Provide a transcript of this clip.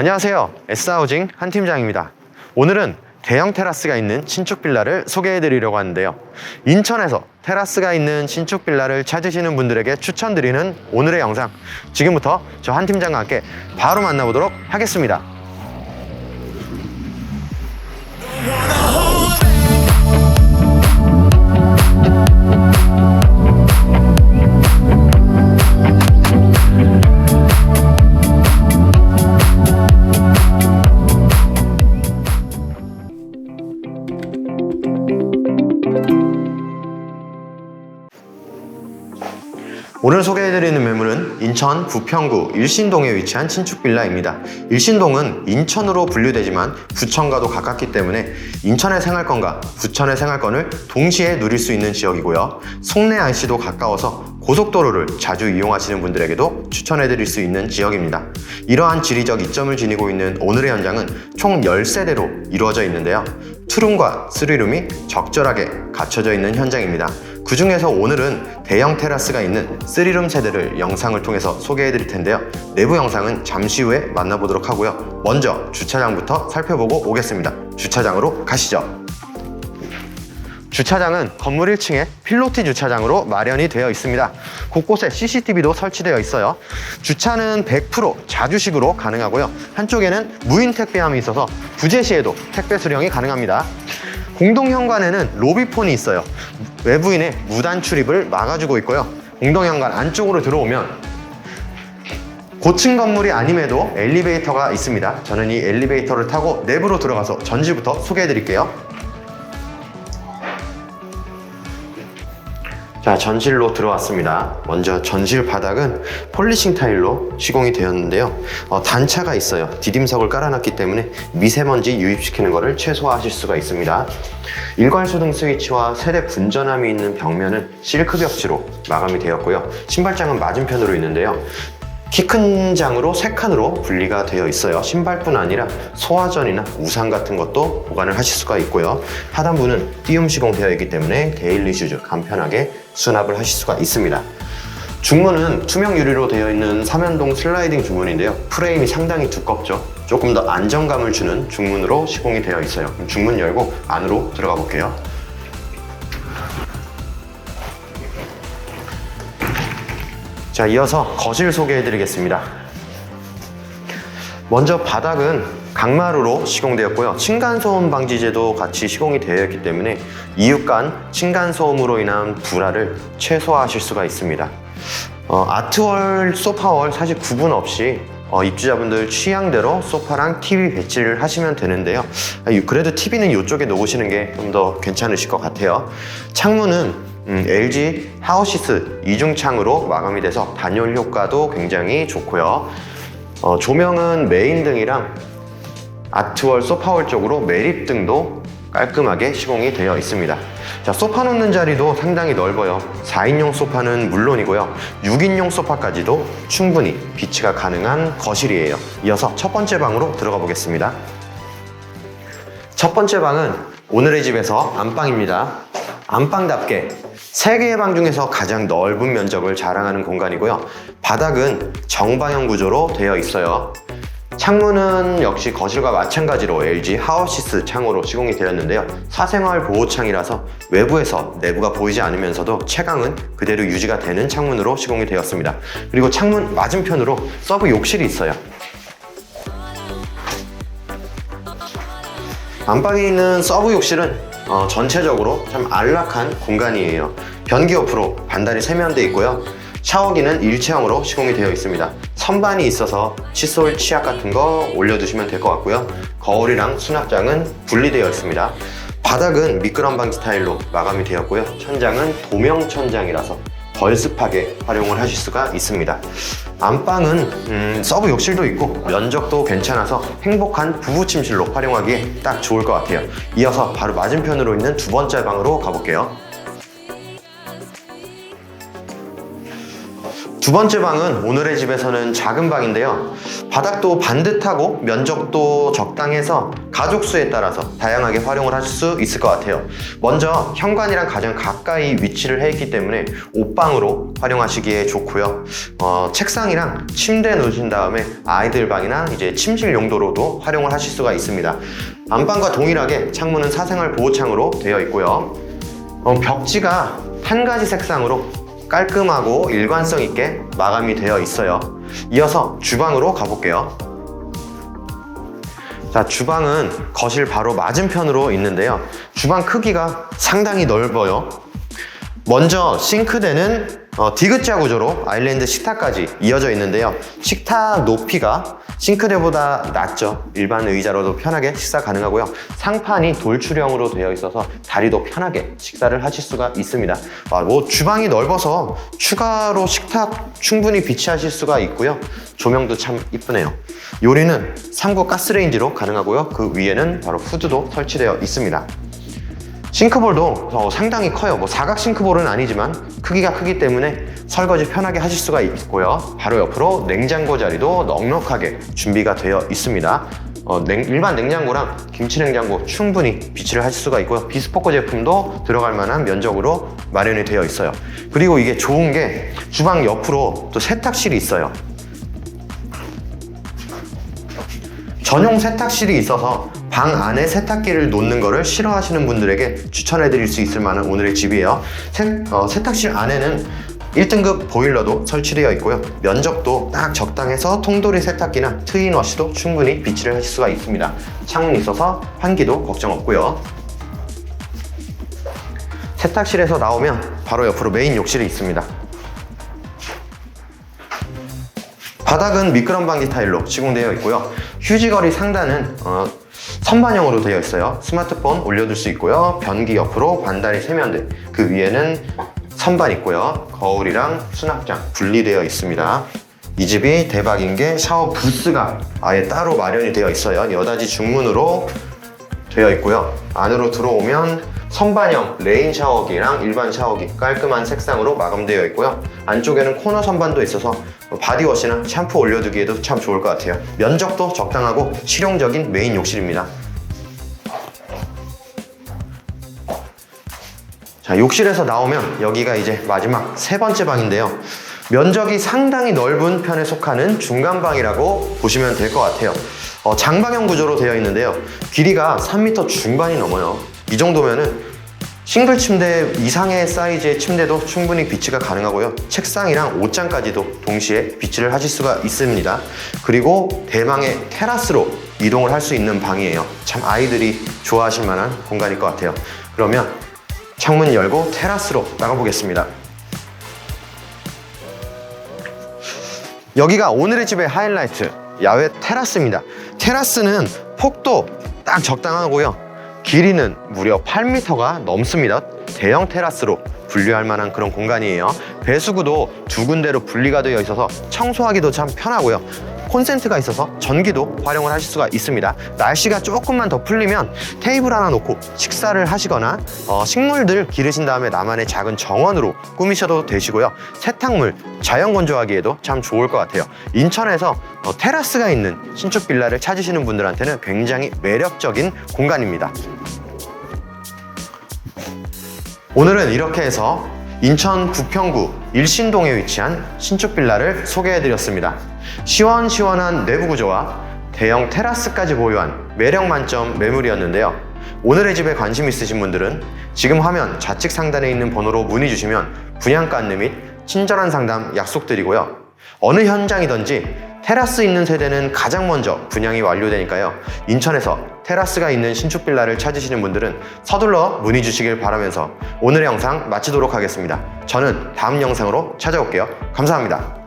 안녕하세요. S하우징 한 팀장입니다. 오늘은 대형 테라스가 있는 신축 빌라를 소개해 드리려고 하는데요. 인천에서 테라스가 있는 신축 빌라를 찾으시는 분들에게 추천드리는 오늘의 영상. 지금부터 저 한 팀장과 함께 바로 만나보도록 하겠습니다. 오늘 소개해드리는 매물은 인천 부평구 일신동에 위치한 신축 빌라입니다. 일신동은 인천으로 분류되지만 부천과도 가깝기 때문에 인천의 생활권과 부천의 생활권을 동시에 누릴 수 있는 지역이고요. 송내 안시도 가까워서 고속도로를 자주 이용하시는 분들에게도 추천해드릴 수 있는 지역입니다. 이러한 지리적 이점을 지니고 있는 오늘의 현장은 총 10세대로 이루어져 있는데요. 투룸과 쓰리룸이 적절하게 갖춰져 있는 현장입니다. 그 중에서 오늘은 대형 테라스가 있는 3룸 세대를 영상을 통해서 소개해 드릴 텐데요. 내부 영상은 잠시 후에 만나보도록 하고요. 먼저 주차장부터 살펴보고 오겠습니다. 주차장으로 가시죠. 주차장은 건물 1층에 필로티 주차장으로 마련이 되어 있습니다. 곳곳에 CCTV도 설치되어 있어요. 주차는 100% 자주식으로 가능하고요. 한쪽에는 무인 택배함이 있어서 부재 시에도 택배 수령이 가능합니다. 공동 현관에는 로비폰이 있어요. 외부인의 무단 출입을 막아주고 있고요. 공동 현관 안쪽으로 들어오면 고층 건물이 아님에도 엘리베이터가 있습니다. 저는 이 엘리베이터를 타고 내부로 들어가서 전지부터 소개해 드릴게요. 자, 전실로 들어왔습니다. 먼저 전실 바닥은 폴리싱 타일로 시공이 되었는데요. 어, 단차가 있어요. 디딤석을 깔아놨기 때문에 미세먼지 유입시키는 것을 최소화하실 수가 있습니다. 일괄 소등 스위치와 세대 분전함이 있는 벽면은 실크 벽지로 마감이 되었고요. 신발장은 맞은편으로 있는데요. 키 큰 장으로 세 칸으로 분리가 되어 있어요. 신발뿐 아니라 소화전이나 우산 같은 것도 보관을 하실 수가 있고요. 하단부는 띄움 시공되어 있기 때문에 데일리 슈즈 간편하게 수납을 하실 수가 있습니다. 중문은 투명 유리로 되어 있는 삼연동 슬라이딩 중문인데요. 프레임이 상당히 두껍죠. 조금 더 안정감을 주는 중문으로 시공이 되어 있어요. 중문 열고 안으로 들어가 볼게요. 자, 이어서 거실 소개해 드리겠습니다. 먼저 바닥은 강마루로 시공되었고요. 층간소음 방지제도 같이 시공이 되어 있기 때문에 이웃 간 층간소음으로 인한 불화를 최소화하실 수가 있습니다. 어, 아트월, 소파월 사실 구분 없이 어, 입주자분들 취향대로 소파랑 TV 배치를 하시면 되는데요. 아, 그래도 TV는 이쪽에 놓으시는 게 좀 더 괜찮으실 것 같아요. 창문은 음, LG 하우시스 이중창으로 마감이 돼서 단열 효과도 굉장히 좋고요. 어, 조명은 메인 등이랑 아트월 소파월 쪽으로 매립 등도 깔끔하게 시공이 되어 있습니다. 자, 소파 놓는 자리도 상당히 넓어요. 4인용 소파는 물론이고요. 6인용 소파까지도 충분히 비치가 가능한 거실이에요. 이어서 첫 번째 방으로 들어가 보겠습니다. 첫 번째 방은 오늘의 집에서 안방입니다. 안방답게 세 개의 방 중에서 가장 넓은 면적을 자랑하는 공간이고요. 바닥은 정방형 구조로 되어 있어요. 창문은 역시 거실과 마찬가지로 LG 하우시스 창으로 시공이 되었는데요. 사생활 보호창이라서 외부에서 내부가 보이지 않으면서도 채광은 그대로 유지가 되는 창문으로 시공이 되었습니다. 그리고 창문 맞은편으로 서브 욕실이 있어요. 안방에 있는 서브 욕실은 어, 전체적으로 참 안락한 공간이에요. 변기 옆으로 반달이 세면돼 있고요. 샤워기는 일체형으로 시공이 되어 있습니다. 선반이 있어서 칫솔, 치약 같은 거 올려두시면 될 것 같고요. 거울이랑 수납장은 분리되어 있습니다. 바닥은 미끄럼방 스타일로 마감이 되었고요. 천장은 도명 천장이라서 덜 습하게 활용을 하실 수가 있습니다. 안방은 음, 서브 욕실도 있고 면적도 괜찮아서 행복한 부부 침실로 활용하기에 딱 좋을 것 같아요. 이어서 바로 맞은편으로 있는 두 번째 방으로 가볼게요. 두두 번째 방은 오늘의 집에서는 작은 방인데요. 바닥도 반듯하고 면적도 적당해서 가족 수에 따라서 다양하게 활용을 할수 있을 것 같아요. 먼저 현관이랑 가장 가까이 위치를 해 있기 때문에 옷방으로 활용하시기에 좋고요. 어, 책상이랑 침대 놓으신 다음에 아이들 방이나 이제 침실 용도로도 활용을 하실 수가 있습니다. 안방과 동일하게 창문은 사생활 보호창으로 되어 있고요. 어, 벽지가 한 가지 색상으로 깔끔하고 일관성 있게 마감이 되어 있어요. 이어서 주방으로 가볼게요. 자, 주방은 거실 바로 맞은편으로 있는데요. 주방 크기가 상당히 넓어요. 먼저 싱크대는 어, 디귿자 구조로 아일랜드 식탁까지 이어져 있는데요. 식탁 높이가 싱크대보다 낮죠. 일반 의자로도 편하게 식사 가능하고요. 상판이 돌출형으로 되어 있어서 다리도 편하게 식사를 하실 수가 있습니다. 아, 뭐 주방이 넓어서 추가로 식탁 충분히 비치하실 수가 있고요. 조명도 참 이쁘네요. 요리는 3구 가스레인지로 가능하고요. 그 위에는 바로 후드도 설치되어 있습니다. 싱크볼도 어, 상당히 커요. 뭐 사각 싱크볼은 아니지만 크기가 크기 때문에 설거지 편하게 하실 수가 있고요. 바로 옆으로 냉장고 자리도 넉넉하게 준비가 되어 있습니다. 어, 냉- 일반 냉장고랑 김치 냉장고 충분히 비치를 하실 수가 있고요. 비스포크 제품도 들어갈 만한 면적으로 마련이 되어 있어요. 그리고 이게 좋은 게 주방 옆으로 또 세탁실이 있어요. 전용 세탁실이 있어서 방 안에 세탁기를 놓는 거를 싫어하시는 분들에게 추천해 드릴 수 있을 만한 오늘의 집이에요. 세, 어, 세탁실 안에는 1등급 보일러도 설치되어 있고요. 면적도 딱 적당해서 통돌이 세탁기나 트윈워시도 충분히 비치를 하실 수가 있습니다. 창문 있어서 환기도 걱정 없고요. 세탁실에서 나오면 바로 옆으로 메인 욕실이 있습니다. 바닥은 미끄럼 방지 타일로 시공되어 있고요. 휴지거리 상단은 어, 선반형으로 되어 있어요. 스마트폰 올려둘 수 있고요. 변기 옆으로 반다리 세면대, 그 위에는 선반 있고요. 거울이랑 수납장 분리되어 있습니다. 이 집이 대박인 게 샤워 부스가 아예 따로 마련이 되어 있어요. 여닫이 중문으로 되어 있고요. 안으로 들어오면 선반형 레인 샤워기랑 일반 샤워기 깔끔한 색상으로 마감되어 있고요. 안쪽에는 코너 선반도 있어서 바디워시나 샴푸 올려두기에도 참 좋을 것 같아요. 면적도 적당하고 실용적인 메인 욕실입니다. 자, 욕실에서 나오면 여기가 이제 마지막 세 번째 방인데요. 면적이 상당히 넓은 편에 속하는 중간방이라고 보시면 될 것 같아요. 어, 장방형 구조로 되어 있는데요. 길이가 3m 중반이 넘어요. 이 정도면은 싱글 침대 이상의 사이즈의 침대도 충분히 비치가 가능하고요. 책상이랑 옷장까지도 동시에 비치를 하실 수가 있습니다. 그리고 대망의 테라스로 이동을 할 수 있는 방이에요. 참 아이들이 좋아하실 만한 공간일 것 같아요. 그러면 창문 열고 테라스로 나가보겠습니다. 여기가 오늘의 집의 하이라이트 야외 테라스입니다. 테라스는 폭도 딱 적당하고요. 길이는 무려 8m가 넘습니다. 대형 테라스로 분류할 만한 그런 공간이에요. 배수구도 두 군데로 분리가 되어 있어서 청소하기도 참 편하고요. 콘센트가 있어서 전기도 활용을 하실 수가 있습니다. 날씨가 조금만 더 풀리면 테이블 하나 놓고 식사를 하시거나 어, 식물들 기르신 다음에 나만의 작은 정원으로 꾸미셔도 되시고요. 세탁물 자연 건조하기에도 참 좋을 것 같아요. 인천에서 어, 테라스가 있는 신축 빌라를 찾으시는 분들한테는 굉장히 매력적인 공간입니다. 오늘은 이렇게 해서 인천 부평구 일신동에 위치한 신축 빌라를 소개해드렸습니다. 시원시원한 내부 구조와 대형 테라스까지 보유한 매력 만점 매물이었는데요. 오늘의 집에 관심 있으신 분들은 지금 화면 좌측 상단에 있는 번호로 문의 주시면 분양가 안내 및 친절한 상담 약속드리고요. 어느 현장이든지 테라스 있는 세대는 가장 먼저 분양이 완료되니까요. 인천에서 테라스가 있는 신축 빌라를 찾으시는 분들은 서둘러 문의 주시길 바라면서 오늘의 영상 마치도록 하겠습니다. 저는 다음 영상으로 찾아올게요. 감사합니다.